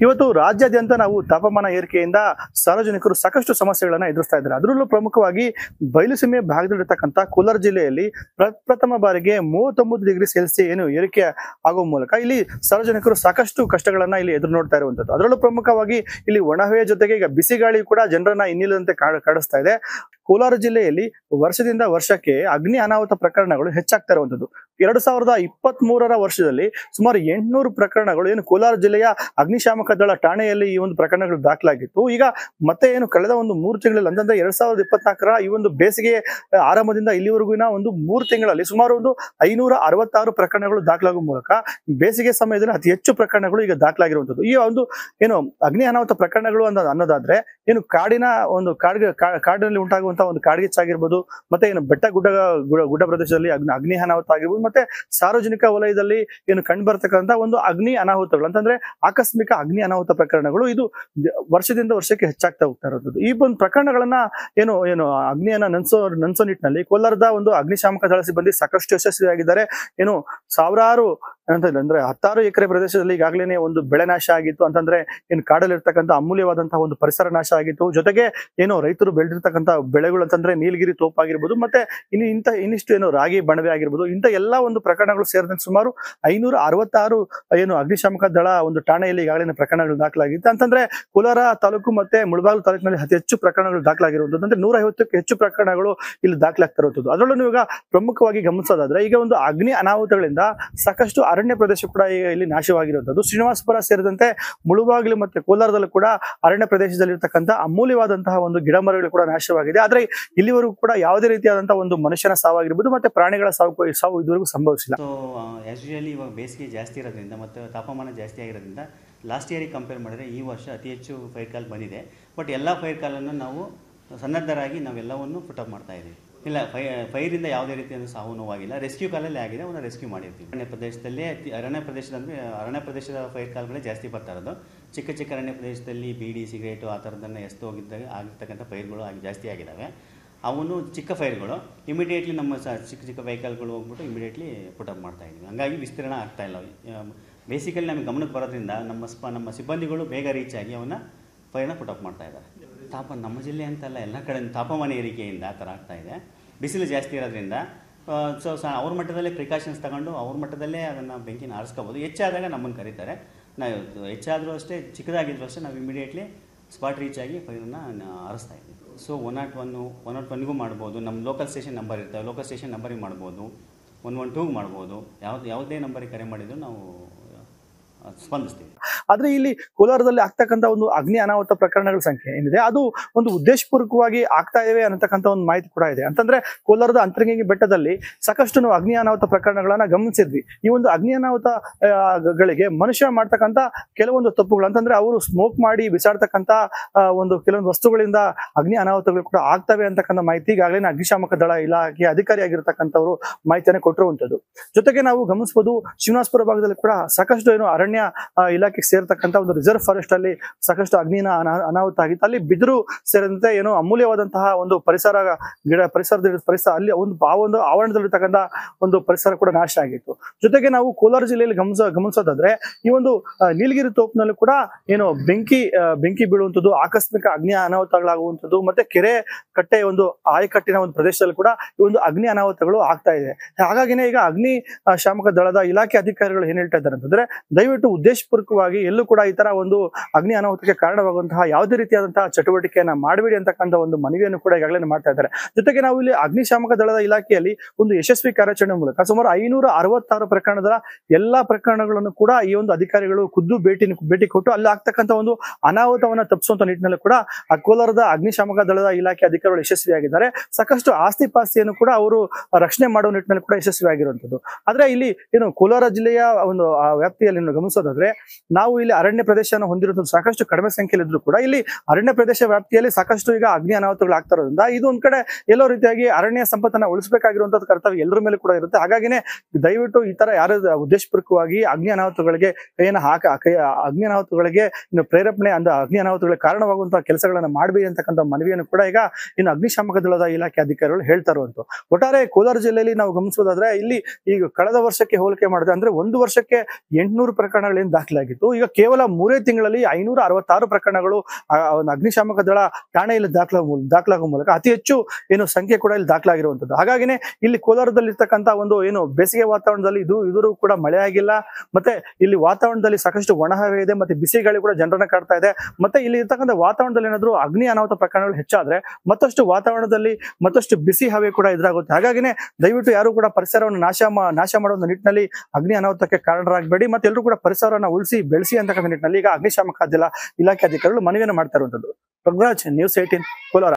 ಇವತ್ತು ರಾಜ್ಯಾದ್ಯಂತ ನಾವು ತಾಪಮಾನ ಏರಿಕೆಯಿಂದ ಸಾರ್ವಜನಿಕರು ಸಾಕಷ್ಟು ಸಮಸ್ಯೆಗಳನ್ನ ಎದುರಿಸ್ತಾ ಇದ್ದಾರೆ. ಅದರಲ್ಲೂ ಪ್ರಮುಖವಾಗಿ ಬಯಲುಸೀಮೆ ಭಾಗದಲ್ಲಿರ್ತಕ್ಕಂಥ ಕೋಲಾರ ಜಿಲ್ಲೆಯಲ್ಲಿ ಪ್ರಪ್ರಥಮ ಬಾರಿಗೆ ಮೂವತ್ತೊಂಬತ್ತು ಡಿಗ್ರಿ ಸೆಲ್ಸಿಯಸ್ ಏನು ಏರಿಕೆ ಆಗುವ ಮೂಲಕ ಇಲ್ಲಿ ಸಾರ್ವಜನಿಕರು ಸಾಕಷ್ಟು ಕಷ್ಟಗಳನ್ನ ಇಲ್ಲಿ ಎದುರು ನೋಡ್ತಾ ಇರುವಂತದ್ದು ಅದರಲ್ಲೂ ಪ್ರಮುಖವಾಗಿ ಇಲ್ಲಿ ಒಣಹವೆಯ ಜೊತೆಗೆ ಈಗ ಬಿಸಿ ಗಾಳಿ ಕೂಡ ಜನರನ್ನ ಇನ್ನಿಲ್ಲದಂತೆ ಕಾಡ- ಕಾಡಿಸ್ತಾ ಇದೆ. ಕೋಲಾರ ಜಿಲ್ಲೆಯಲ್ಲಿ ವರ್ಷದಿಂದ ವರ್ಷಕ್ಕೆ ಅಗ್ನಿ ಅನಾಹುತ ಪ್ರಕರಣಗಳು ಹೆಚ್ಚಾಗ್ತಾ ಇರುವಂತದ್ದು ಎರಡು ಸಾವಿರದ ಇಪ್ಪತ್ತ್ ಮೂರರ ವರ್ಷದಲ್ಲಿ ಸುಮಾರು ಎಂಟುನೂರು ಪ್ರಕರಣಗಳು, ಏನು ಕೋಲಾರ ಜಿಲ್ಲೆಯ ಅಗ್ನಿಶಾಮಕ ದಳ ಠಾಣೆಯಲ್ಲಿ ಈ ಒಂದು ಪ್ರಕರಣಗಳು ದಾಖಲಾಗಿತ್ತು. ಈಗ ಮತ್ತೆ ಏನು ಕಳೆದ ಒಂದು ಮೂರು ತಿಂಗಳಲ್ಲಿ ಅಂತಂದ್ರೆ ಎರಡ್ ಸಾವಿರದ ಇಪ್ಪತ್ನಾಲ್ಕರ ಈ ಒಂದು ಬೇಸಿಗೆ ಆರಂಭದಿಂದ ಇಲ್ಲಿವರೆಗಿನ ಒಂದು ಮೂರು ತಿಂಗಳಲ್ಲಿ ಸುಮಾರು ಒಂದು ಐನೂರ ಅರವತ್ತಾರು ಪ್ರಕರಣಗಳು ದಾಖಲಾಗುವ ಮೂಲಕ ಬೇಸಿಗೆ ಸಮಯದಲ್ಲಿ ಅತಿ ಹೆಚ್ಚು ಪ್ರಕರಣಗಳು ಈಗ ದಾಖಲಾಗಿರುವಂತದ್ದು ಈ ಒಂದು, ಏನು ಅಗ್ನಿ ಅನಾಹುತ ಪ್ರಕರಣಗಳು ಅಂತ ಅನ್ನೋದಾದ್ರೆ, ಏನು ಕಾಡಿನ ಒಂದು ಕಾಡಿಗೆ ಕಾಡಿನಲ್ಲಿ ಕಾಡಿನಲ್ಲಿ ಉಂಟಾಗುವಂತಹ ಒಂದು ಕಾಡ್ಗಿಚ್ಚಾಗಿರ್ಬೋದು ಮತ್ತೆ ಏನು ಬೆಟ್ಟ ಗುಡ್ಡ ಗುಡ್ಡ ಪ್ರದೇಶದಲ್ಲಿ ಅಗ್ನಿ ಅಗ್ನಿ ಅನಾಹುತ ಆಗಿರ್ಬೋದು, ಮತ್ತೆ ಸಾರ್ವಜನಿಕ ವಲಯದಲ್ಲಿ ಏನು ಕಂಡು ಬರ್ತಕ್ಕಂತ ಒಂದು ಅಗ್ನಿ ಅನಾಹುತಗಳು, ಅಂತಂದ್ರೆ ಆಕಸ್ಮಿಕ ಅಗ್ನಿ ಅನಾಹುತ ಪ್ರಕರಣಗಳು ಇದು ವರ್ಷದಿಂದ ವರ್ಷಕ್ಕೆ ಹೆಚ್ಚಾಗ್ತಾ ಹೋಗ್ತಾ ಇರೋದು ಈ ಒಂದು ಪ್ರಕರಣಗಳನ್ನ ಏನು ಏನು ಅಗ್ನಿಯನ್ನ ನನ್ಸೋ ನನ್ಸೋ ನಿಟ್ಟಿನಲ್ಲಿ ಕೋಲಾರದ ಒಂದು ಅಗ್ನಿಶಾಮಕ ದಳ ಸಿಬ್ಬಂದಿ ಸಾಕಷ್ಟು ಯಶಸ್ವಿಯಾಗಿದ್ದಾರೆ. ಏನು ಸಾವಿರಾರು ಅಂದ್ರೆ ಹತ್ತಾರು ಎಕರೆ ಪ್ರದೇಶದಲ್ಲಿ ಈಗಾಗಲೇ ಒಂದು ಬೆಳೆ ನಾಶ ಆಗಿತ್ತು. ಅಂತಂದ್ರೆ ಏನು ಕಾಡಲ್ಲಿರ್ತಕ್ಕಂಥ ಅಮೂಲ್ಯವಾದಂತಹ ಒಂದು ಪರಿಸರ ನಾಶ ಆಗಿತ್ತು. ಜೊತೆಗೆ ಏನು ರೈತರು ಬೆಳೆದಿರ್ತಕ್ಕಂಥ ಬೆಳೆಗಳು ಅಂತಂದ್ರೆ ನೀಲಗಿರಿ ತೋಪಾಗಿರ್ಬೋದು, ಮತ್ತೆ ಇನ್ನು ಇಂಥ ಇನ್ನಿಷ್ಟು ಏನು ರಾಗಿ, ಬಣವೆ ಆಗಿರ್ಬೋದು, ಇಂಥ ಎಲ್ಲಾ ಒಂದು ಪ್ರಕರಣಗಳು ಸೇರಿದಂತೆ ಸುಮಾರು ಐನೂರ ಅರವತ್ತಾರು ಏನು ಅಗ್ನಿಶಾಮಕ ದಳ ಒಂದು ಠಾಣೆಯಲ್ಲಿ ಈಗಾಗಲೇ ಪ್ರಕರಣಗಳು ದಾಖಲಾಗಿತ್ತು. ಅಂತಂದ್ರೆ ಕೋಲಾರ ತಾಲೂಕು ಮತ್ತೆ ಮುಳಬಾಗಿಲು ತಾಲೂಕಿನಲ್ಲಿ ಅತಿ ಹೆಚ್ಚು ಪ್ರಕರಣಗಳು ದಾಖಲಾಗಿರುವಂಥದ್ದು. ಅಂದ್ರೆ ನೂರ ಐವತ್ತಕ್ಕೂ ಹೆಚ್ಚು ಪ್ರಕರಣಗಳು ಇಲ್ಲಿ ದಾಖಲಾಗ್ತಾ ಇರುವಂಥದ್ದು. ಅದರಲ್ಲೂ ಈಗ ಪ್ರಮುಖವಾಗಿ ಗಮನಿಸೋದಾದ್ರೆ, ಈಗ ಒಂದು ಅಗ್ನಿ ಅನಾಹುತಗಳಿಂದ ಸಾಕಷ್ಟು ಅರಣ್ಯ ಪ್ರದೇಶ ಕೂಡ ಇಲ್ಲಿ ನಾಶವಾಗಿರುವಂಥದ್ದು. ಶ್ರೀನಿವಾಸಪುರ ಸೇರಿದಂತೆ ಮುಳುಬಾಗಿಲು ಮತ್ತೆ ಕೋಲಾರದಲ್ಲೂ ಕೂಡ ಅರಣ್ಯ ಪ್ರದೇಶದಲ್ಲಿರ್ತಕ್ಕಂಥ ಅಮೂಲ್ಯವಾದಂತಹ ಒಂದು ಗಿಡ ಮರಗಳು ಕೂಡ ನಾಶವಾಗಿದೆ. ಆದರೆ ಇಲ್ಲಿವರೆಗೂ ಕೂಡ ಯಾವುದೇ ರೀತಿಯಾದಂತಹ ಒಂದು ಮನುಷ್ಯನ ಸಾವಾಗಿರ್ಬೋದು, ಮತ್ತೆ ಪ್ರಾಣಿಗಳ ಸಾವು ಸಾವು ಇದುವರೆಗೂ ಸಂಭವಿಸಿಲ್ಲ. ಯೂಶಲಿ ಇವಾಗ ಬೇಸಿಗೆ ಜಾಸ್ತಿ ಇರೋದ್ರಿಂದ ಮತ್ತು ತಾಪಮಾನ ಜಾಸ್ತಿ ಆಗಿರೋದ್ರಿಂದ ಲಾಸ್ಟ್ ಇಯರಿಗೆ ಕಂಪೇರ್ ಮಾಡಿದ್ರೆ ಈ ವರ್ಷ ಅತಿ ಹೆಚ್ಚು ಫೈರ್ ಕಾಲ್ ಬಂದಿದೆ. ಬಟ್ ಎಲ್ಲ ಫೈರ್ ಕಾಲನ್ನು ನಾವು ಸನ್ನದ್ಧರಾಗಿ ನಾವೆಲ್ಲವನ್ನು ಪುಟಪ್ ಮಾಡ್ತಾ ಇದ್ದೀವಿ. ಇಲ್ಲ, ಫೈ, ಫೈರಿಂದ ಯಾವುದೇ ರೀತಿಯ ಸಾವು ನೋವಾಗಿಲ್ಲ. ರೆಸ್ಕ್ಯೂ ಕಾಲಲ್ಲಿ ಆಗಿದೆ, ಅವನ್ನ ರೆಸ್ಕ್ಯೂ ಮಾಡಿರ್ತೀವಿ. ಅರಣ್ಯ ಪ್ರದೇಶದಲ್ಲಿ ಅರಣ್ಯ ಪ್ರದೇಶದ ಅಂದರೆ ಅರಣ್ಯ ಪ್ರದೇಶದ ಫೈರ್ ಕಾಲ್ಗಳೇ ಜಾಸ್ತಿ ಬರ್ತಾ ಇರೋದು. ಚಿಕ್ಕ ಚಿಕ್ಕ ಅರಣ್ಯ ಪ್ರದೇಶದಲ್ಲಿ ಬೀಡಿ, ಸಿಗರೇಟು ಆ ಥರದನ್ನು ಎಸ್ತು ಹೋಗಿದ್ದಾಗ, ಆಗಿರ್ತಕ್ಕಂಥ ಫೈರ್ಗಳು ಆಗಿ ಜಾಸ್ತಿ ಆಗಿದ್ದಾವೆ ಅವನು ಚಿಕ್ಕ ಫೈರ್ಗಳು, ಇಮಿಡಿಯೇಟ್ಲಿ ನಮ್ಮ ಚಿಕ್ಕ ಚಿಕ್ಕ ವೆಹಿಕಲ್ಗಳು ಹೋಗ್ಬಿಟ್ಟು ಇಮಿಡಿಯೇಟ್ಲಿ ಪುಟಪ್ ಮಾಡ್ತಾ ಇದ್ದೀವಿ. ಹಂಗಾಗಿ ವಿಸ್ತೀರ್ಣ ಆಗ್ತಾ ಇಲ್ಲ. ಬೇಸಿಕಲಿ ನಮಗೆ ಗಮನಕ್ಕೆ ಬರೋದ್ರಿಂದ ನಮ್ಮ ಸ್ಪ, ನಮ್ಮ ಸಿಬ್ಬಂದಿಗಳು ಬೇಗ ರೀಚ್ ಆಗಿ ಅವನ್ನ ಫೈರ್ನ ಪುಟಪ್ ಮಾಡ್ತಾ ಇದ್ದಾರೆ. ತಾಪ ನಮ್ಮ ಜಿಲ್ಲೆ ಅಂತಲ್ಲ, ಎಲ್ಲ ಕಡೆ ತಾಪಮಾನ ಏರಿಕೆಯಿಂದ ಆ ಥರ ಇದೆ. ಬಿಸಿಲು ಜಾಸ್ತಿ ಇರೋದ್ರಿಂದ ಸೊ ಸ ಅವ್ರ ಮಟ್ಟದಲ್ಲೇ ಪ್ರಿಕಾಷನ್ಸ್ ತಗೊಂಡು ಅವ್ರ ಮಟ್ಟದಲ್ಲೇ ಅದನ್ನು ಬೆಂಕಿನ ಆರಿಸ್ಕೋಬೋದು. ಹೆಚ್ಚಾದಾಗ ನಮ್ಮನ್ನು ಕರೀತಾರೆ. ನಾವು ಹೆಚ್ಚಾದರೂ ಅಷ್ಟೇ, ಚಿಕ್ಕದಾಗಿದ್ರು ಅಷ್ಟೇ ನಾವು ಇಮಿಡಿಯೇಟ್ಲಿ ಸ್ಪಾಟ್ ರೀಚ್ ಆಗಿ ಫೈರನ್ನ ಆರಿಸ್ತಾ ಇದ್ದೀವಿ. So one not one one not ಒನ್ಗೂ ಮಾಡ್ಬೋದು. ನಮ್ಮ ಲೋಕಲ್ ಸ್ಟೇಷನ್ ನಂಬರ್ ಇರ್ತವೆ. ಲೋಕಲ್ ಸ್ಟೇಷನ್ ನಂಬರಿಗೆ ಮಾಡ್ಬೋದು. ಒನ್ ಒನ್ ಟೂಗೆ ಮಾಡ್ಬೋದು. ಯಾವ್ದು, ಯಾವುದೇ ನಂಬರಿಗೆ ಕರೆ ಮಾಡಿದರೂ ನಾವು ಸ್ಪಂದಿಸ್ತೀವಿ. ಆದ್ರೆ ಇಲ್ಲಿ ಕೋಲಾರದಲ್ಲಿ ಆಗ್ತಕ್ಕಂತ ಒಂದು ಅಗ್ನಿ ಅನಾಹುತ ಪ್ರಕರಣಗಳ ಸಂಖ್ಯೆ ಏನಿದೆ, ಅದು ಒಂದು ಉದ್ದೇಶಪೂರ್ವಕವಾಗಿ ಆಗ್ತಾ ಇವೆ ಅನ್ನತಕ್ಕಂತ ಒಂದು ಮಾಹಿತಿ ಕೂಡ ಇದೆ. ಅಂತಂದ್ರೆ ಕೋಲಾರದ ಅಂತರಂಗಿ ಬೆಟ್ಟದಲ್ಲಿ ಸಾಕಷ್ಟು ನಾವು ಅಗ್ನಿ ಅನಾಹುತ ಪ್ರಕರಣಗಳನ್ನ ಗಮನಿಸಿದ್ವಿ. ಈ ಒಂದು ಅಗ್ನಿ ಅನಾಹುತ ಗಳಿಗೆ ಮನುಷ್ಯ ಮಾಡ್ತಕ್ಕಂಥ ಕೆಲವೊಂದು ತಪ್ಪುಗಳು, ಅಂತಂದ್ರೆ ಅವರು ಸ್ಮೋಕ್ ಮಾಡಿ ಬಿಸಾಡ್ತಕ್ಕಂಥ ಒಂದು ಕೆಲವೊಂದು ವಸ್ತುಗಳಿಂದ ಅಗ್ನಿ ಅನಾಹುತಗಳು ಕೂಡ ಆಗ್ತವೆ ಅಂತಕ್ಕಂಥ ಮಾಹಿತಿ ಈಗಾಗಲೇ ಅಗ್ನಿಶಾಮಕ ದಳ ಇಲಾಖೆ ಅಧಿಕಾರಿಯಾಗಿರ್ತಕ್ಕಂಥವ್ರು ಮಾಹಿತಿಯನ್ನು ಕೊಟ್ಟಿರುವಂತದ್ದು ಜೊತೆಗೆ ನಾವು ಗಮನಿಸಬಹುದು ಶ್ರೀನಿವಾಸಪುರ ಭಾಗದಲ್ಲಿ ಕೂಡ ಸಾಕಷ್ಟು ಏನು ಅರಣ್ಯ ಆ, ಇಲಾಖೆಗೆ ಸೇರ್ತಕ್ಕಂಥ ಒಂದು ರಿಸರ್ವ್ ಫಾರೆಸ್ಟ್ ಅಲ್ಲಿ ಸಾಕಷ್ಟು ಅಗ್ನಿನ ಅನಾ- ಅನಾಹುತ ಆಗಿತ್ತು. ಅಲ್ಲಿ ಬಿದಿರು ಸೇರಿದಂತೆ ಏನು ಅಮೂಲ್ಯವಾದಂತಹ ಒಂದು ಪರಿಸರ ಗಿಡ ಪರಿಸರದ ಪರಿಸರ ಅಲ್ಲಿ ಒಂದು ಆ ಒಂದು ಆವರಣದಲ್ಲಿರ್ತಕ್ಕಂಥ ಒಂದು ಪರಿಸರ ಕೂಡ ನಾಶ ಆಗಿತ್ತು. ಜೊತೆಗೆ ನಾವು ಕೋಲಾರ ಜಿಲ್ಲೆಯಲ್ಲಿ ಗಮನಿಸ ಗಮನಿಸೋದಾದ್ರೆ ಈ ಒಂದು ನೀಲಗಿರಿ ತೋಪ್ನಲ್ಲೂ ಕೂಡ ಏನು ಬೆಂಕಿ ಬೆಂಕಿ ಬೀಳುವಂಥದ್ದು ಆಕಸ್ಮಿಕ ಅಗ್ನಿ ಅನಾಹುತಗಳಾಗುವಂಥದ್ದು ಮತ್ತೆ ಕೆರೆ ಕಟ್ಟೆ ಒಂದು ಆಯಕಟ್ಟಿನ ಒಂದು ಪ್ರದೇಶದಲ್ಲಿ ಕೂಡ ಈ ಒಂದು ಅಗ್ನಿ ಅನಾಹುತಗಳು ಆಗ್ತಾ ಇದೆ. ಹಾಗಾಗಿನೇ ಈಗ ಅಗ್ನಿ ಶಾಮಕ ದಳದ ಇಲಾಖೆ ಅಧಿಕಾರಿಗಳು ಏನ್ ಹೇಳ್ತಾ ಇದ್ದಾರೆ ಅಂತಂದ್ರೆ ದಯವಿಟ್ಟು ಉದ್ದೇಶಪೂರ್ವಕವಾಗಿ ಎಲ್ಲೂ ಕೂಡ ಈ ತರ ಒಂದು ಅಗ್ನಿ ಅನಾಹುತಕ್ಕೆ ಕಾರಣವಾಗುವಂತಹ ಯಾವುದೇ ರೀತಿಯಾದಂತಹ ಚಟುವಟಿಕೆಯನ್ನ ಮಾಡಬೇಡಿ ಅಂತಕ್ಕಂಥ ಒಂದು ಮನವಿಯನ್ನು ಕೂಡ ಈಗಾಗಲೇ ಮಾಡ್ತಾ ಇದ್ದಾರೆ. ಜೊತೆಗೆ ನಾವು ಇಲ್ಲಿ ಅಗ್ನಿಶಾಮಕ ದಳದ ಇಲಾಖೆಯಲ್ಲಿ ಒಂದು ಯಶಸ್ವಿ ಕಾರ್ಯಾಚರಣೆ ಮೂಲಕ ಸುಮಾರು ಐನೂರ ಅರವತ್ತಾರು ಪ್ರಕರಣದ ಎಲ್ಲಾ ಪ್ರಕರಣಗಳನ್ನು ಕೂಡ ಈ ಒಂದು ಅಧಿಕಾರಿಗಳು ಖುದ್ದು ಭೇಟಿ ಭೇಟಿ ಕೊಟ್ಟು ಅಲ್ಲಿ ಆಗ್ತಕ್ಕಂಥ ಒಂದು ಅನಾಹುತವನ್ನ ತಪ್ಪಿಸುವಂತ ನಿಟ್ಟಿನಲ್ಲಿ ಕೂಡ ಆ ಕೋಲಾರದ ಅಗ್ನಿಶಾಮಕ ದಳದ ಇಲಾಖೆ ಅಧಿಕಾರಿಗಳು ಯಶಸ್ವಿಯಾಗಿದ್ದಾರೆ. ಸಾಕಷ್ಟು ಆಸ್ತಿ ಪಾಸ್ತಿಯನ್ನು ಕೂಡ ಅವರು ರಕ್ಷಣೆ ಮಾಡುವ ನಿಟ್ಟಿನಲ್ಲಿ ಕೂಡ ಯಶಸ್ವಿಯಾಗಿರುವಂತದ್ದು ಆದ್ರೆ ಇಲ್ಲಿ ಏನು ಕೋಲಾರ ಜಿಲ್ಲೆಯ ಒಂದು ವ್ಯಾಪ್ತಿಯಲ್ಲಿ ನಾವು ಗಮನಿಸೋದಾದ್ರೆ ನಾವು ಇಲ್ಲಿ ಅರಣ್ಯ ಪ್ರದೇಶವನ್ನು ಹೊಂದಿರೋದು ಸಾಕಷ್ಟು ಕಡಿಮೆ ಸಂಖ್ಯೆಯಲ್ಲಿ ಇದ್ರು ಕೂಡ ಇಲ್ಲಿ ಅರಣ್ಯ ಪ್ರದೇಶ ವ್ಯಾಪ್ತಿಯಲ್ಲಿ ಸಾಕಷ್ಟು ಈಗ ಅಗ್ನಿ ಅನಾಹುತಗಳು ಆಗ್ತಾ ಇದು ಒಂದ್ ಕಡೆ ಎಲ್ಲೋ ರೀತಿಯಾಗಿ ಅರಣ್ಯ ಸಂಪತ್ತನ್ನ ಉಳಿಸಬೇಕಾಗಿರುವಂತಹ ಕರ್ತವ್ಯ ಎಲ್ಲರ ಮೇಲೆ ಕೂಡ ಇರುತ್ತೆ. ಹಾಗಾಗಿನೇ ದಯವಿಟ್ಟು ಈ ತರ ಯಾರು ಉದ್ದೇಶಪೂರ್ವಕವಾಗಿ ಅಗ್ನಿ ಅನಾಹುತಗಳಿಗೆ ಕೈಯನ್ನು ಹಾಕ ಅಗ್ನಿ ಅನಾಹುತಗಳಿಗೆ ಇನ್ನು ಪ್ರೇರೇಪಣೆ ಅಂದ ಅಗ್ನಿ ಅನಾಹುತಗಳಿಗೆ ಕಾರಣವಾಗುವಂತಹ ಕೆಲಸಗಳನ್ನ ಮಾಡಬೇಡಿ ಅಂತಕ್ಕಂಥ ಮನವಿಯನ್ನು ಕೂಡ ಈಗ ಇನ್ನು ಅಗ್ನಿಶಾಮಕ ದಳದ ಇಲಾಖೆ ಅಧಿಕಾರಿಗಳು ಹೇಳ್ತಾ ಇರುವಂತ ಒಟ್ಟಾರೆ ಕೋಲಾರ ಜಿಲ್ಲೆಯಲ್ಲಿ ನಾವು ಗಮನಿಸೋದಾದ್ರೆ ಇಲ್ಲಿ ಈಗ ಕಳೆದ ವರ್ಷಕ್ಕೆ ಹೋಲಿಕೆ ಮಾಡಿದ್ರೆ ಅಂದ್ರೆ ಒಂದು ವರ್ಷಕ್ಕೆ ಎಂಟುನೂರು ಪ್ರಕರಣ ಪ್ರಕರಣಗಳೇನು ದಾಖಲಾಗಿತ್ತು. ಈಗ ಕೇವಲ ಮೂರೇ ತಿಂಗಳಲ್ಲಿ ಐನೂರ ಅರವತ್ತಾರು ಪ್ರಕರಣಗಳು ಅಗ್ನಿಶಾಮಕ ದಳ ಠಾಣೆಯಲ್ಲಿ ದಾಖಲ ದಾಖಲಾಗುವ ಮೂಲಕ ಅತಿ ಹೆಚ್ಚು ಏನು ಸಂಖ್ಯೆ ಕೂಡ ಇಲ್ಲಿ ದಾಖಲಾಗಿರುವಂತದ್ದು ಹಾಗಾಗಿನೇ ಇಲ್ಲಿ ಕೋಲಾರದಲ್ಲಿ ಇರ್ತಕ್ಕಂಥ ಒಂದು ಏನು ಬೇಸಿಗೆ ವಾತಾವರಣದಲ್ಲಿ ಇದು ಇದರೂ ಕೂಡ ಮಳೆ ಆಗಿಲ್ಲ. ಮತ್ತೆ ಇಲ್ಲಿ ವಾತಾವರಣದಲ್ಲಿ ಸಾಕಷ್ಟು ಒಣಹವೆ ಇದೆ, ಮತ್ತೆ ಬಿಸಿ ಗಾಳಿ ಕೂಡ ಜನರನ್ನ ಕಾಡ್ತಾ ಇದೆ. ಮತ್ತೆ ಇಲ್ಲಿ ಇರ್ತಕ್ಕಂಥ ವಾತಾವರಣದಲ್ಲಿ ಏನಾದ್ರು ಅಗ್ನಿ ಅನಾಹುತ ಪ್ರಕರಣಗಳು ಹೆಚ್ಚಾದ್ರೆ ಮತ್ತಷ್ಟು ವಾತಾವರಣದಲ್ಲಿ ಮತ್ತಷ್ಟು ಬಿಸಿ ಹವೆ ಕೂಡ ಎದುರಾಗುತ್ತೆ. ಹಾಗಾಗಿನೇ ದಯವಿಟ್ಟು ಯಾರು ಕೂಡ ಪರಿಸರವನ್ನು ನಾಶ ನಾಶ ಮಾಡುವ ನಿಟ್ಟಿನಲ್ಲಿ ಅಗ್ನಿ ಅನಾಹುತಕ್ಕೆ ಕಾರಣರಾಗಬೇಡಿ. ಮತ್ತೆ ಎಲ್ಲರೂ ಕೂಡ ಪರಿಸರವನ್ನು ಉಳಿಸಿ, ಬೆಳೆಸಿ ಅಂತಕ್ಕಂಥ ನಿಟ್ಟಿನಲ್ಲಿ ಈಗ ಅಗ್ನಿಶಾಮಕ ಇಲಾಖೆ ಅಧಿಕಾರಿಗಳು ಮನವಿಯನ್ನು ಮಾಡ್ತಾ ಇರುವಂತದ್ದು ಪ್ರಗ್ರಾಜ್ ನ್ಯೂಸ್ ಏಟೀನ್ ಕೋಲಾರ.